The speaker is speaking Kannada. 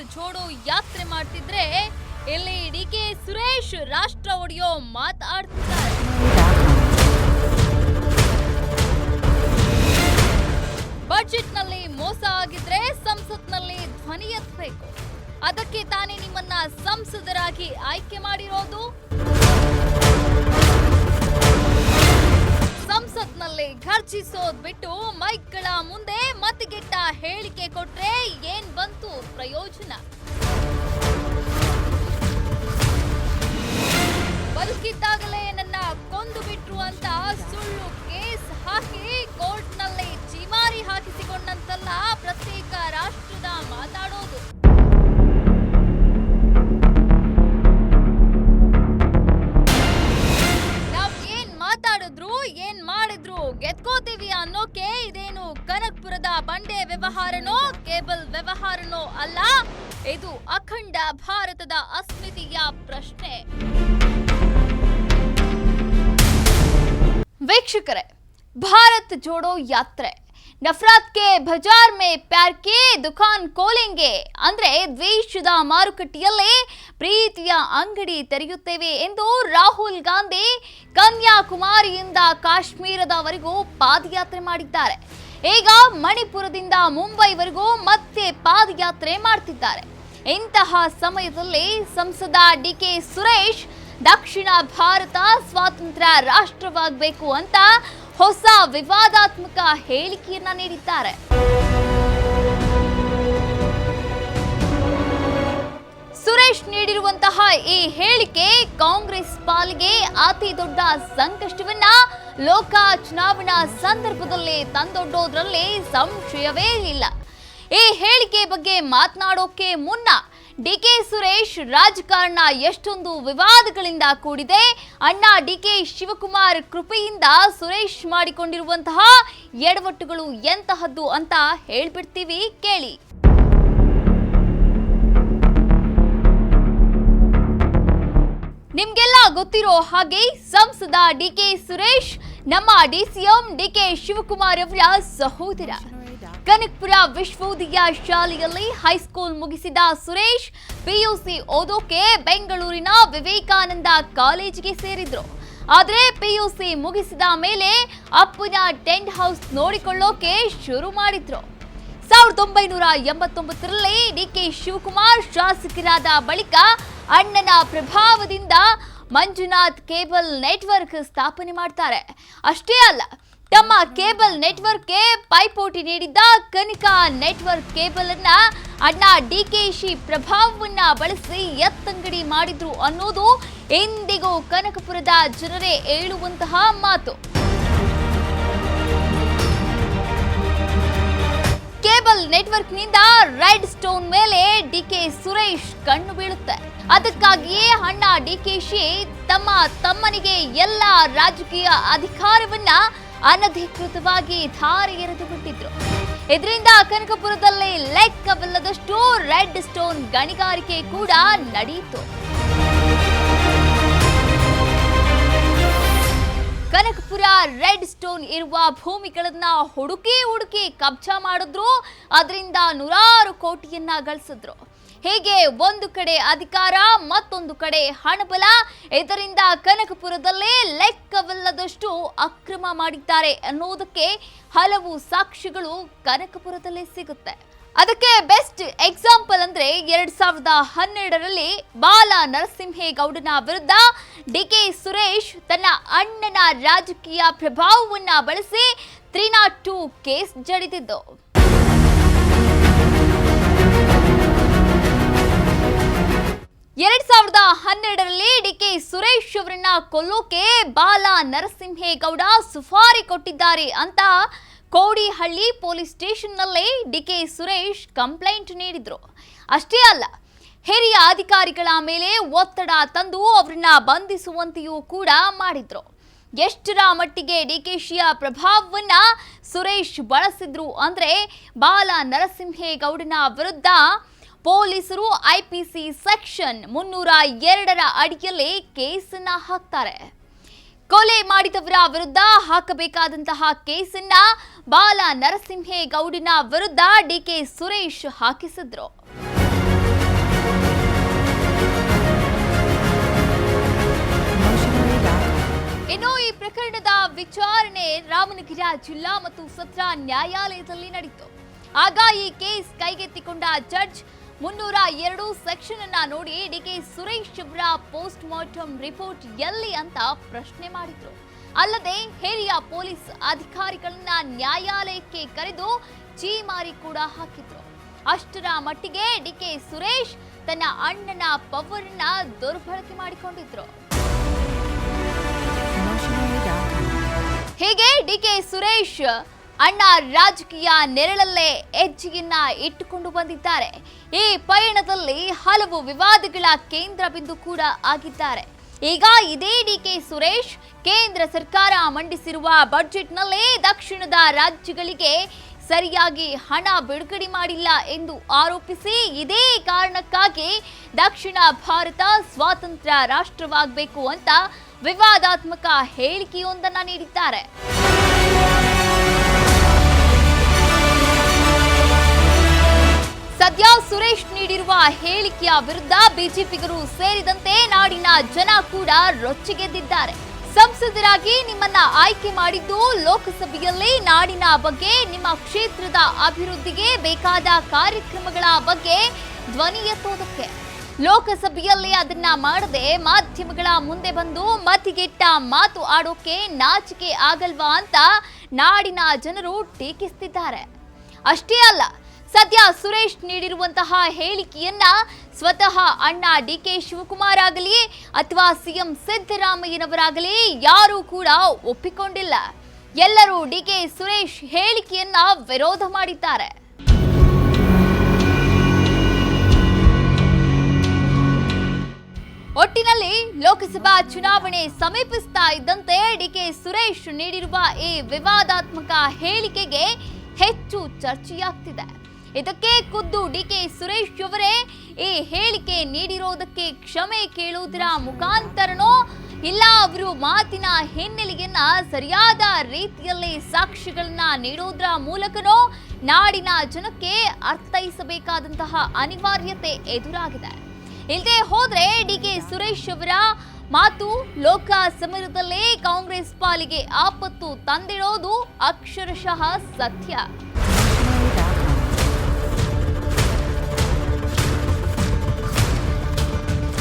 ಭಾರತ್ ಜೋಡೋ ಯಾತ್ರೆ ಮಾಡ್ತಿದ್ರೆ ಇಲ್ಲಿ ಡಿ ಕೆ ಸುರೇಶ್ ರಾಷ್ಟ್ರ ಒಡೆಯೋ ಮಾತಾಡ್ತಿದ್ದಾರೆ. ಬಜೆಟ್ನಲ್ಲಿ ಮೋಸ ಆಗಿದ್ರೆ ಸಂಸತ್ನಲ್ಲಿ ಧ್ವನಿ ಎತ್ತಬೇಕು. ಅದಕ್ಕೆ ತಾನೇ ನಿಮ್ಮನ್ನ ಸಂಸದರಾಗಿ ಆಯ್ಕೆ ಮಾಡಿರೋದು? ಸಂಸತ್ನಲ್ಲಿ ಘರ್ಜಿಸೋದ್ ಬಿಟ್ಟು ಮೈಕ್ಗಳ ಮುಂದೆ ಮತಗೆಟ್ಟ ಹೇಳಿಕೆ ಕೊಟ್ರೆ ಏನ್ ಬಂತು ಪ್ರಯೋಜನ? ಬದುಕಿದ್ದಾಗಲೇ ನನ್ನ ಕೊಂದು ಬಿಟ್ರು ಅಂತ ಸುಳ್ಳು ಕೇಸ್ ಹಾಕಿ ಕೋರ್ಟ್ನಲ್ಲಿ ಬಂಡೆ ವ್ಯವಹಾರನೋ, ಕೇಬಲ್ ವ್ಯವಹಾರನೋ ಅಲ್ಲ, ಇದು ಅಖಂಡ ಭಾರತದ ಅಸ್ಮಿತೆಯ ಪ್ರಶ್ನೆ. ವೀಕ್ಷಕರೇ, ಭಾರತ್ ಜೋಡೋ ಯಾತ್ರೆ. ನಫರಾತ್ ಕೆ ಬಜಾರ್ ಮೇ ಪ್ಯಾರ್ ಕೆ ದುಕಾನ್ ಕೋಲೆಂಗೆ. ಅಂದ್ರೆ ದ್ವೇಷದ ಮಾರುಕಟ್ಟೆಯಲ್ಲೇ ಪ್ರೀತಿಯ ಅಂಗಡಿ ತೆರೆಯುತ್ತೇವೆ ಎಂದು ರಾಹುಲ್ ಗಾಂಧಿ ಕನ್ಯಾಕುಮಾರಿಯಿಂದ ಕಾಶ್ಮೀರದವರೆಗೂ ಪಾದಯಾತ್ರೆ ಮಾಡಿದ್ದಾರೆ. ಈಗ ಮಣಿಪುರದಿಂದ ಮುಂಬೈವರೆಗೂ ಮತ್ತೆ ಪಾದಯಾತ್ರೆ ಮಾಡ್ತಿದ್ದಾರೆ. ಇಂತಹ ಸಮಯದಲ್ಲಿ ಸಂಸದ ಡಿ ಕೆ ಸುರೇಶ್, ದಕ್ಷಿಣ ಭಾರತ ಸ್ವಾತಂತ್ರ್ಯ ರಾಷ್ಟ್ರವಾಗಬೇಕು ಅಂತ ಹೊಸ ವಿವಾದಾತ್ಮಕ ಹೇಳಿಕೆಯನ್ನ ನೀಡಿದ್ದಾರೆ. ಸುರೇಶ್ ನೀಡಿರುವಂತಹ ಈ ಹೇಳಿಕೆ ಕಾಂಗ್ರೆಸ್ ಪಾಲಿಗೆ ಅತಿ ದೊಡ್ಡ ಸಂಕಷ್ಟವನ್ನ ಲೋಕ ಚುನಾವಣಾ ಸಂದರ್ಭದಲ್ಲಿ ತಂದೊಡ್ಡೋದ್ರಲ್ಲಿ ಸಂಶಯವೇ ಇಲ್ಲ. ಈ ಹೇಳಿಕೆ ಬಗ್ಗೆ ಮಾತನಾಡೋಕೆ ಮುನ್ನ ಡಿ ಕೆ ಸುರೇಶ್ ರಾಜಕಾರಣ ಎಷ್ಟೊಂದು ವಿವಾದಗಳಿಂದ ಕೂಡಿದೆ. ಅಣ್ಣ ಡಿಕೆ ಶಿವಕುಮಾರ್ ಕೃಪೆಯಿಂದ ಸುರೇಶ್ ಮಾಡಿಕೊಂಡಿರುವಂತಹ ಎಡವಟ್ಟುಗಳು ಎಂತಹದ್ದು ಅಂತ ಹೇಳ್ಬಿಡ್ತೀವಿ ಕೇಳಿ. ನಿಮ್ಗೆಲ್ಲ ಗೊತ್ತಿರೋ ಹಾಗೆ ಸಂಸದ ಡಿ ಕೆ ಸುರೇಶ್, ನಮ್ಮ ಡಿಸಿಎಂ ಡಿಕೆ ಶಿವಕುಮಾರ್ ಅವರ ಸಹೋದರ. ಕನಕ್ಪುರ ವಿಶ್ವೋದಯ ಶಾಲೆಯಲ್ಲಿ ಹೈಸ್ಕೂಲ್ ಮುಗಿಸಿದ ಸುರೇಶ್ ಪಿಯುಸಿ ಓದೋಕೆ ಬೆಂಗಳೂರಿನ ವಿವೇಕಾನಂದ ಕಾಲೇಜಿಗೆ ಸೇರಿದ್ರು. ಆದರೆ ಪಿಯುಸಿ ಮುಗಿಸಿದ ಮೇಲೆ ಅಪ್ಪನ ಟೆಂಟ್ ಹೌಸ್ ನೋಡಿಕೊಳ್ಳೋಕೆ ಶುರು ಮಾಡಿದ್ರು. ಸಾವಿರದ ಒಂಬೈನೂರ ಎಂಬತ್ತೊಂಬತ್ತರಲ್ಲಿ ಡಿಕೆ ಶಿವಕುಮಾರ್ ಶಾಸಕರಾದ ಬಳಿಕ ಅಣ್ಣನ ಪ್ರಭಾವದಿಂದ ಮಂಜುನಾಥ್ ಕೇಬಲ್ ನೆಟ್ವರ್ಕ್ ಸ್ಥಾಪನೆ ಮಾಡ್ತಾರೆ. ಅಷ್ಟೇ ಅಲ್ಲ, ತಮ್ಮ ಕೇಬಲ್ ನೆಟ್ವರ್ಕ್ಗೆ ಪೈಪೋಟಿ ನೀಡಿದ್ದ ಕನಿಕಾ ನೆಟ್ವರ್ಕ್ ಕೇಬಲ್ ಅನ್ನ ಅಣ್ಣ ಶಿ ಪ್ರಭಾವವನ್ನ ಬಳಸಿ ಎತ್ತಂಗಡಿ ಮಾಡಿದ್ರು ಅನ್ನೋದು ಎಂದಿಗೂ ಕನಕಪುರದ ಜನರೇ ಹೇಳುವಂತಹ ಮಾತು. ಕೇಬಲ್ ನೆಟ್ವರ್ಕ್ನಿಂದ ರೆಡ್ ಸ್ಟೋನ್ ಮೇಲೆ ಡಿ ಕೆ ಸುರೇಶ್ ಕಣ್ಣು ಬೀಳುತ್ತೆ. ಅದಕ್ಕಾಗಿಯೇ ಅಣ್ಣ ಡಿಕೆಶಿ ತಮ್ಮ ತಮ್ಮನಿಗೆ ಎಲ್ಲ ರಾಜಕೀಯ ಅಧಿಕಾರವನ್ನ ಅನಧಿಕೃತವಾಗಿ ಧಾರೆ ಎರೆದು ಬಿಟ್ಟಿದ್ರು. ಇದರಿಂದ ಕನಕಪುರದಲ್ಲಿ ಲೆಕ್ಕವಿಲ್ಲದಷ್ಟು ರೆಡ್ ಸ್ಟೋನ್ ಗಣಿಗಾರಿಕೆ ಕೂಡ ನಡೆಯಿತು ಕನಕಪುರ ರೆಡ್ ಸ್ಟೋನ್ ಇರುವ ಭೂಮಿಗಳನ್ನ ಹುಡುಕಿ ಹುಡುಕಿ ಕಬ್ಜಾ ಮಾಡಿದ್ರು. ಅದರಿಂದ ನೂರಾರು ಕೋಟಿಯನ್ನ ಗಳಿಸಿದ್ರು. ಹೀಗೆ ಒಂದು ಕಡೆ ಅಧಿಕಾರ, ಮತ್ತೊಂದು ಕಡೆ ಹಣಬಲ. ಇದರಿಂದ ಕನಕಪುರದಲ್ಲಿ ಲೆಕ್ಕವಿಲ್ಲದಷ್ಟು ಅಕ್ರಮ ಮಾಡಿದ್ದಾರೆ ಅನ್ನೋದಕ್ಕೆ ಹಲವು ಸಾಕ್ಷಿಗಳು ಕನಕಪುರದಲ್ಲೇ ಸಿಗುತ್ತೆ. ಅದಕ್ಕೆ ಬೆಸ್ಟ್ ಎಕ್ಸಾಂಪಲ್ ಅಂದ್ರೆ ಎರಡ್ ಸಾವಿರದ ಹನ್ನೆರಡರಲ್ಲಿ ಬಾಲ ನರಸಿಂಹೇಗೌಡನ ವಿರುದ್ಧ ಡಿ ಕೆ ಸುರೇಶ್ ತನ್ನ ಅಣ್ಣನ ರಾಜಕೀಯ ಪ್ರಭಾವವನ್ನ ಬಳಸಿ ತ್ರೀ ನಾಟ್ ಟೂ ಕೇಸ್ ಜಡಿದಿದ್ದು. ಎರಡ್ ಸಾವಿರದ ಹನ್ನೆರಡರಲ್ಲಿ ಡಿಕೆ ಸುರೇಶ್ ಅವರನ್ನ ಕೊಲ್ಲೋಕೆ ಬಾಲ ನರಸಿಂಹೇಗೌಡ ಸುಫಾರಿ ಕೊಟ್ಟಿದ್ದಾರೆ ಅಂತ ಕೋಡಿಹಳ್ಳಿ ಪೊಲೀಸ್ ಸ್ಟೇಷನ್ನಲ್ಲೇ ಡಿಕೆ ಸುರೇಶ್ ಕಂಪ್ಲೇಂಟ್ ನೀಡಿದ್ರು. ಅಷ್ಟೇ ಅಲ್ಲ, ಹಿರಿಯ ಅಧಿಕಾರಿಗಳ ಮೇಲೆ ಒತ್ತಡ ತಂದು ಅವರನ್ನ ಬಂಧಿಸುವಂತೆಯೂ ಕೂಡ ಮಾಡಿದ್ರು. ಎಷ್ಟರ ಮಟ್ಟಿಗೆ ಡಿಕೆಶಿಯ ಪ್ರಭಾವವನ್ನ ಸುರೇಶ್ ಬಳಸಿದ್ರು ಅಂದ್ರೆ ಬಾಲ ನರಸಿಂಹೇಗೌಡನ ವಿರುದ್ಧ ಪೊಲೀಸರು ಐಪಿಸಿ ಸೆಕ್ಷನ್ ಮುನ್ನೂರ ಎರಡರ ಅಡಿಯಲ್ಲಿ ಕೇಸನ್ನ ಹಾಕ್ತಾರೆ. ಕೊಲೆ ಮಾಡಿದವರ ವಿರುದ್ಧ ಹಾಕಬೇಕಾದಂತಹ ಕೇಸನ್ನ ಬಾಲ ನರಸಿಂಹೇಗೌಡಿನ ವಿರುದ್ಧ ಡಿಕೆ ಸುರೇಶ್ ಹಾಕಿಸಿದ್ರು. ಇನ್ನು ಈ ಪ್ರಕರಣದ ವಿಚಾರಣೆ ರಾಮನಗರ ಜಿಲ್ಲಾ ಮತ್ತು ಸತ್ರ ನ್ಯಾಯಾಲಯದಲ್ಲಿ ನಡೆಯಿತು ಆಗ ಈ ಕೇಸ್ ಕೈಗೆತ್ತಿಕೊಂಡ ಜಡ್ಜ್ ಮುನ್ನೂರ ಎರಡು ಸೆಕ್ಷನ್ ಅನ್ನ ನೋಡಿ ಡಿಕೆ ಸುರೇಶ್ ಅವರ ಪೋಸ್ಟ್ ಮಾರ್ಟಮ್ ರಿಪೋರ್ಟ್ ಎಲ್ಲಿ ಅಂತ ಪ್ರಶ್ನೆ ಮಾಡಿದ್ರು. ಅಲ್ಲದೆ ಹಿರಿಯ ಪೊಲೀಸ್ ಅಧಿಕಾರಿಗಳನ್ನ ನ್ಯಾಯಾಲಯಕ್ಕೆ ಕರೆದು ಚೀಮಾರಿ ಕೂಡ ಹಾಕಿದ್ರು. ಅಷ್ಟರ ಮಟ್ಟಿಗೆ ಡಿಕೆ ಸುರೇಶ್ ತನ್ನ ಅಣ್ಣನ ಪವರ್ನ ದುರ್ಬಳಕೆ ಮಾಡಿಕೊಂಡಿದ್ರು. ಹೀಗೆ ಡಿಕೆ ಸುರೇಶ್ ಅಣ್ಣ ರಾಜಕೀಯ ನೆರಳಲ್ಲೇ ಹೆಜ್ಜೆಯನ್ನ ಇಟ್ಟುಕೊಂಡು ಬಂದಿದ್ದಾರೆ. ಈ ಪಯಣದಲ್ಲಿ ಹಲವು ವಿವಾದಗಳ ಕೇಂದ್ರ ಬಿಂದು ಕೂಡ ಆಗಿದ್ದಾರೆ. ಈಗ ಇದೇ ಡಿ ಕೆ ಸುರೇಶ್, ಕೇಂದ್ರ ಸರ್ಕಾರ ಮಂಡಿಸಿರುವ ಬಜೆಟ್ನಲ್ಲೇ ದಕ್ಷಿಣದ ರಾಜ್ಯಗಳಿಗೆ ಸರಿಯಾಗಿ ಹಣ ಬಿಡುಗಡೆ ಮಾಡಿಲ್ಲ ಎಂದು ಆರೋಪಿಸಿ ಇದೇ ಕಾರಣಕ್ಕಾಗಿ ದಕ್ಷಿಣ ಭಾರತ ಸ್ವಾತಂತ್ರ್ಯ ರಾಷ್ಟ್ರವಾಗಬೇಕು ಅಂತ ವಿವಾದಾತ್ಮಕ ಹೇಳಿಕೆಯೊಂದನ್ನು ನೀಡಿದ್ದಾರೆ. ಸದ್ಯ ಸುರೇಶ್ ನೀಡಿರುವ ಹೇಳಿಕೆಯ ವಿರುದ್ಧ ಬಿಜೆಪಿಗರು ಸೇರಿದಂತೆ ನಾಡಿನ ಜನ ಕೂಡ ರೊಚ್ಚಿಗೆದ್ದಿದ್ದಾರೆ. ಸಂಸದರಾಗಿ ನಿಮ್ಮನ್ನ ಆಯ್ಕೆ ಮಾಡಿದ್ದು ಲೋಕಸಭೆಯಲ್ಲಿ ನಾಡಿನ ಬಗ್ಗೆ, ನಿಮ್ಮ ಕ್ಷೇತ್ರದ ಅಭಿವೃದ್ಧಿಗೆ ಬೇಕಾದ ಕಾರ್ಯಕ್ರಮಗಳ ಬಗ್ಗೆ ಧ್ವನಿ ಎತ್ತೋದಕ್ಕೆ ಲೋಕಸಭೆಯಲ್ಲಿ ಅದನ್ನ ಮಾಡದೆ ಮಾಧ್ಯಮಗಳ ಮುಂದೆ ಬಂದು ಮತಿಗೆಟ್ಟ ಮಾತು ಆಡೋಕೆ ನಾಚಿಕೆ ಆಗಲ್ವಾ ಅಂತ ನಾಡಿನ ಜನರು ಟೀಕಿಸ್ತಿದ್ದಾರೆ. ಅಷ್ಟೇ ಅಲ್ಲ ಸದ್ಯ ಸುರೇಶ್ ನೀಡಿರುವಂತಹ ಹೇಳಿಕೆಯನ್ನ ಸ್ವತಃ ಅಣ್ಣ ಡಿ ಕೆ ಶಿವಕುಮಾರ್ ಆಗಲಿ ಅಥವಾ ಸಿಎಂ ಸಿದ್ದರಾಮಯ್ಯನವರಾಗಲಿ ಯಾರೂ ಕೂಡ ಒಪ್ಪಿಕೊಂಡಿಲ್ಲ. ಎಲ್ಲರೂ ಡಿ ಕೆ ಸುರೇಶ್ ಹೇಳಿಕೆಯನ್ನ ವಿರೋಧ ಮಾಡಿದ್ದಾರೆ. ಒಟ್ಟಿನಲ್ಲಿ ಲೋಕಸಭಾ ಚುನಾವಣೆ ಸಮೀಪಿಸ್ತಾ ಇದ್ದಂತೆ ಡಿಕೆ ಸುರೇಶ್ ನೀಡಿರುವ ಈ ವಿವಾದಾತ್ಮಕ ಹೇಳಿಕೆಗೆ ಹೆಚ್ಚು ಚರ್ಚೆಯಾಗ್ತಿದೆ. ಇದಕ್ಕೆ ಖುದ್ದು ಡಿ ಕೆ ಸುರೇಶ್ ಅವರೇ ಈ ಹೇಳಿಕೆ ನೀಡಿರೋದಕ್ಕೆ ಕ್ಷಮೆ ಕೇಳುವುದರ ಮುಖಾಂತರನೋ ಇಲ್ಲ ಅವರು ಮಾತಿನ ಹಿನ್ನೆಲೆಯನ್ನ ಸರಿಯಾದ ರೀತಿಯಲ್ಲಿ ಸಾಕ್ಷಿಗಳನ್ನ ನೀಡೋದ್ರ ಮೂಲಕನೋ ನಾಡಿನ ಜನಕ್ಕೆ ಅರ್ಥೈಸಬೇಕಾದಂತಹ ಅನಿವಾರ್ಯತೆ ಎದುರಾಗಿದೆ. ಇಲ್ಲದೆ ಹೋದ್ರೆ ಡಿಕೆ ಸುರೇಶ್ ಅವರ ಮಾತು ಲೋಕ ಸಮರದಲ್ಲೇ ಕಾಂಗ್ರೆಸ್ ಪಾಲಿಗೆ ಆಪತ್ತು ತಂದಿಡೋದು ಅಕ್ಷರಶಃ ಸತ್ಯ.